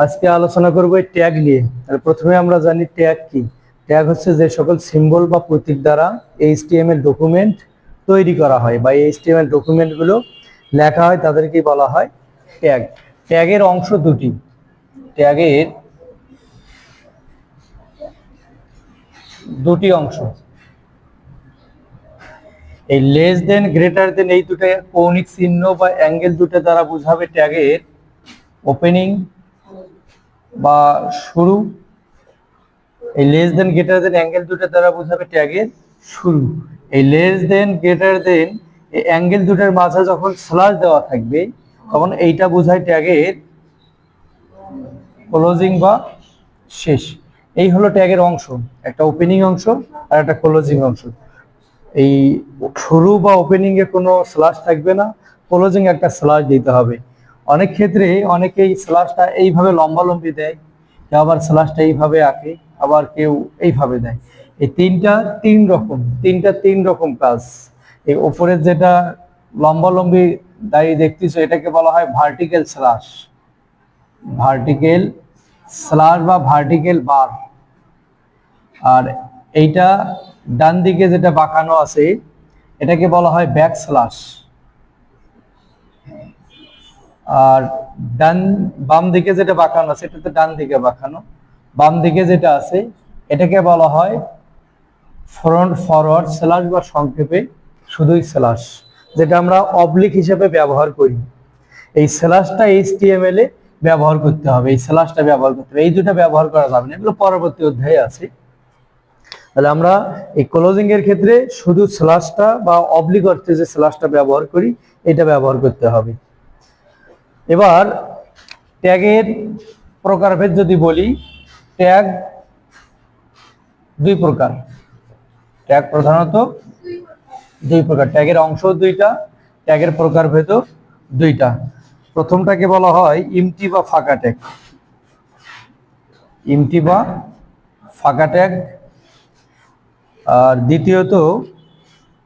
আজকে আলোচনা করব এই ট্যাগ নিয়ে। প্রথমে আমরা জানি ট্যাগ কি। ট্যাগ হচ্ছে যে সকল সিম্বল বা প্রতীক দ্বারা এইচটিএমএল ডকুমেন্ট তৈরি করা হয় বা এইচটিএমএল ডকুমেন্টগুলো লেখা হয় তাদেরকে বলা হয় ট্যাগ ট্যাগের অংশ দুটি। ট্যাগের দুটি অংশ। এই লেস দেন গ্রেটার দেন এই দুটো কৌণিক চিহ্ন বা অ্যাঙ্গেল দুটো দ্বারা বোঝাবে ট্যাগের ওপেনিং বা শুরু। এই less than greater than angle দুটো দ্বারা বোঝাবে ট্যাগের শুরু। এই লেস দেন গ্রেটার দেন এই অ্যাঙ্গেল দুটোর মাঝে যখন স্ল্যাশ দেওয়া থাকবে, তখন এইটা বোঝায় ট্যাগের ক্লোজিং বা শেষ। এই হলো ট্যাগের অংশ, একটা ওপেনিং অংশ আর একটা ক্লোজিং অংশ। এই শুরু বা ওপেনিং এ কোনো স্ল্যাশ থাকবে না ক্লোজিং একটা স্ল্যাশ দিতে হবে। অনেক ক্ষেত্রে অনেকেই স্ল্যাশটা এইভাবে লম্বালম্বি দেয়, কেউ আবার স্ল্যাশটা এইভাবে আঁকে, আবার কেউ এইভাবে দেয়। এই তিনটা তিন রকম, তিনটা তিন রকম কাজ। এই ওপরের যেটা লম্বালম্বি দাঁড়িয়ে দেখতেছো, এটাকে বলা হয় ভার্টিক্যাল স্ল্যাশ ভার্টিক্যাল স্ল্যাশ বা ভার্টিক্যাল বার আর এইটা ডান দিকে যেটা বাঁকানো আছে, এটাকে বলা হয় ব্যাক স্ল্যাশ আর ডান, বাম দিকে যেটা বাঁকানো আছে, এটা তো ডান দিকে বাঁকানো। বাম দিকে যেটা আছে, এটাকে বলা হয় ফ্রন্ট ফরওয়ার্ড স্ল্যাশ বা সংক্ষেপে শুধুই স্ল্যাশ যেটা আমরা অবলিক হিসেবে ব্যবহার করি। এই স্ল্যাশটা এইচটিএমএল এ ব্যবহার করতে হবে, এই স্ল্যাশটা ব্যবহার করতে হবে। এই দুটো ব্যবহার করা যাবে না, এগুলো পরবর্তী অধ্যায়ে আছে। তাহলে আমরা এই ক্লোজিং এর ক্ষেত্রে শুধু স্ল্যাশটা বা অবলিক অর্থে যে স্ল্যাশটা ব্যবহার করি, এটা ব্যবহার করতে হবে। এবার ট্যাগের প্রকারভেদ যদি বলি, ট্যাগ দুই প্রকার। ট্যাগ প্রধানত দুই প্রকার, ট্যাগের অংশ দুইটা, ট্যাগের প্রকারভেদও দুইটা। প্রথমটাকে বলা হয় ইমটি বা ফাঁকা ট্যাগ। ইমটি বা ফাঁকা ট্যাগ। আর দ্বিতীয়ত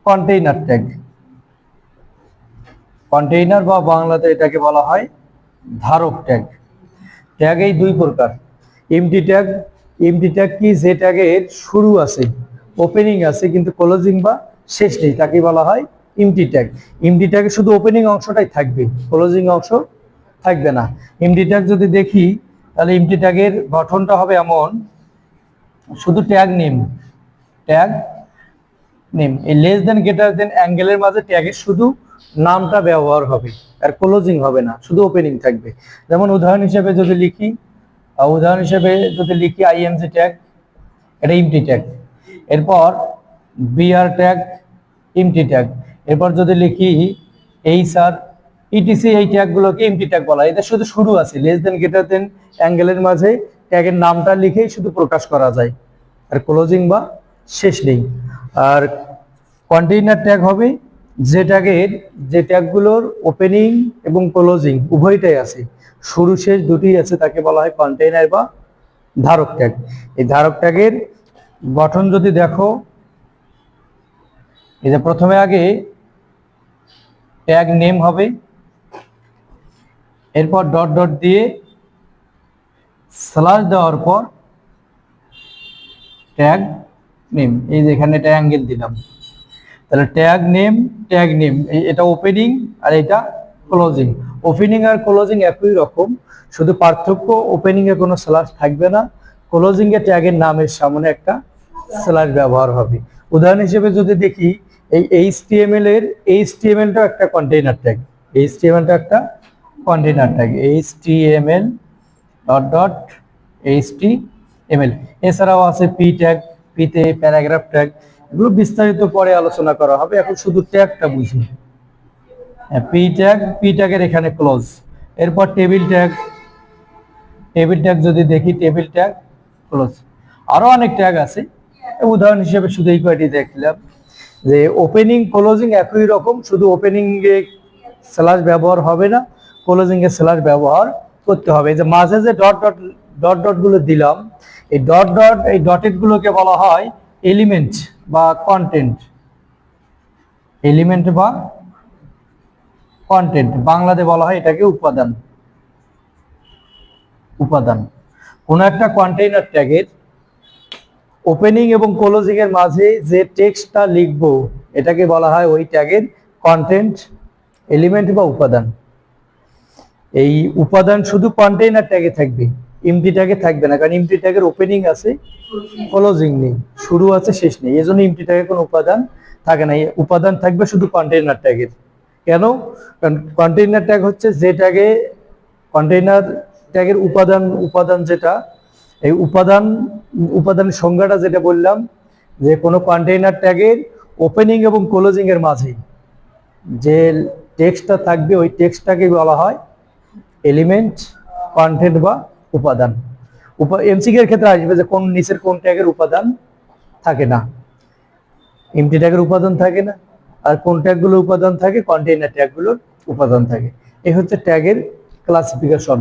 কন্টেইনার ট্যাগ। কন্টেইনার বা বাংলাতে এটাকে বলা হয় ধারক ট্যাগ। ট্যাগ এই দুই প্রকার। এমটি ট্যাগ এমটি ট্যাগ কি? যে ট্যাগের শুরু আছে ওপেনিং আছে, কিন্তু ক্লোজিং বা শেষ নেই তাকে বলা হয় এমটি ট্যাগ এমটি ট্যাগে শুধু ওপেনিং অংশটাই থাকবে ক্লোজিং অংশ থাকবে না। এমটি ট্যাগ যদি দেখি, তাহলে এমটি ট্যাগের গঠনটা হবে এমন, শুধু ট্যাগ নেম ট্যাগ নেম এই লেস দেন গ্রেটার দেন অ্যাঙ্গেলের মাঝে ট্যাগের শুধু নামটা ব্যবহার হবে, আর ক্লোজিং হবে না, শুধু ওপেনিং থাকবে। যেমন উদাহরণ হিসেবে যদি লিখি উদাহরণ হিসেবে যদি লিখি আইএমজি ট্যাগ এটা ইমটি ট্যাগ এরপর বিআর ট্যাগ ইমটি ট্যাগ এরপর যদি লিখি এইচ আর ইটিসি এই ট্যাগগুলোকে এমটি ট্যাগ বলা এটা শুধু শুরু আছে লেস দেন গ্রেটার দেন অ্যাঙ্গেলের মাঝে ট্যাগের নামটা লিখেই শুধু প্রকাশ করা যায়। আর ক্লোজিং বা শেষ নেই। আর কন্টেইনার ট্যাগ হবে যে ট্যাগের যে ট্যাগগুলোর ওপেনিং এবং ক্লোজিং উভয়টাই আছে। শুরু শেষ দুটি আছে, তাকে বলা হয় কন্টেইনার বা ধারক ট্যাগ এই ধারক ট্যাগের গঠন যদি দেখো, এই যে প্রথমে আগে ট্যাগ নেম হবে, এরপর ডট ডট দিয়ে স্ল্যাশ দেওয়ার পর ট্যাগ নেম এই যে এখানে একটা অ্যাঙ্গেল দিলাম। তাহলে ট্যাগ নেম ট্যাগ নেম এটা ওপেনিং আর এটা ক্লোজিং ওপেনিং আর ক্লোজিং একই রকম, শুধু পার্থক্য ওপেনিং এ কোনো স্ল্যাশ থাকবে না ক্লোজিং এ ট্যাগের নামের সামনে একটা স্ল্যাশ ব্যবহার হবে। উদাহরণ হিসেবে যদি দেখি, এই এইচটিএমএল এর এইচটিএমএলটা একটা কন্টেইনার ট্যাগ এইচটিএমএলটা একটা container tag HTML dot dot HTML এছাড়াও আছে পি ট্যাগ পিতে প্যারাগ্রাফ ট্যাগ এগুলো বিস্তারিত পরে আলোচনা করা হবে। এখন শুধু ট্যাগটা বুঝি। পি ট্যাগ পি ট্যাগের এখানে ক্লোজ এরপর টেবিল ট্যাগ টেবিল ট্যাগ যদি দেখি টেবিল ট্যাগ ক্লোজ আরও অনেক ট্যাগ আছে। উদাহরণ হিসেবে শুধু এই কয়টি দেখলাম। যে ওপেনিং ক্লোজিং একই রকম, শুধু ওপেনিং এ স্ল্যাশ ব্যবহার হবে না ক্লোজিং এ স্ল্যাশ ব্যবহার করতে হবে। যে মাঝে যে ডট ডট ডট ডটগুলো দিলাম, এই ডট ডট এই ডটেড গুলোকে বলা হয় এলিমেন্ট বা কন্টেন্ট এলিমেন্ট বা কন্টেন্ট বাংলাতে বলা হয় এটাকে উপাদান। উপাদান। কোন একটা কন্টেইনার ট্যাগের ওপেনিং এবং ক্লোজিং এর মাঝে যে টেক্সটটা লিখব, এটাকে বলা হয় ওই ট্যাগের কন্টেন্ট এলিমেন্ট বা উপাদান। এই উপাদান শুধু কন্টেইনার ট্যাগে থাকবে। এমটি ট্যাগে থাকবে না, কারণ এমটি ট্যাগের ওপেনিং আছে ক্লোজিং নেই, শুরু আছে, শেষ নেই এই জন্য এমটি ট্যাগে কোনো উপাদান থাকে না উপাদান থাকবে শুধু কন্টেইনার ট্যাগের কেন? কারণ কন্টেইনার ট্যাগ হচ্ছে যে ট্যাগে কন্টেইনার ট্যাগের উপাদান উপাদান যেটা, এই উপাদান, উপাদানের সংজ্ঞাটা যেটা বললাম, যে কোনো কন্টেইনার ট্যাগের ওপেনিং এবং ক্লোজিং এর মাঝে, যে টেক্সটটা থাকবে, ওই টেক্সটটাকে বলা হয় এলিমেন্ট কন্টেন্ট বা উপাদান। এমসিকে এর ক্ষেত্রে আসবে যে কোন নিচের কোন ট্যাগের উপাদান থাকে না। এমটি ট্যাগের উপাদান থাকে না। আর কোন ট্যাগগুলোর উপাদান থাকে কন্টেইনার ট্যাগগুলোর উপাদান থাকে। এই হচ্ছে ট্যাগের ক্লাসিফিকেশন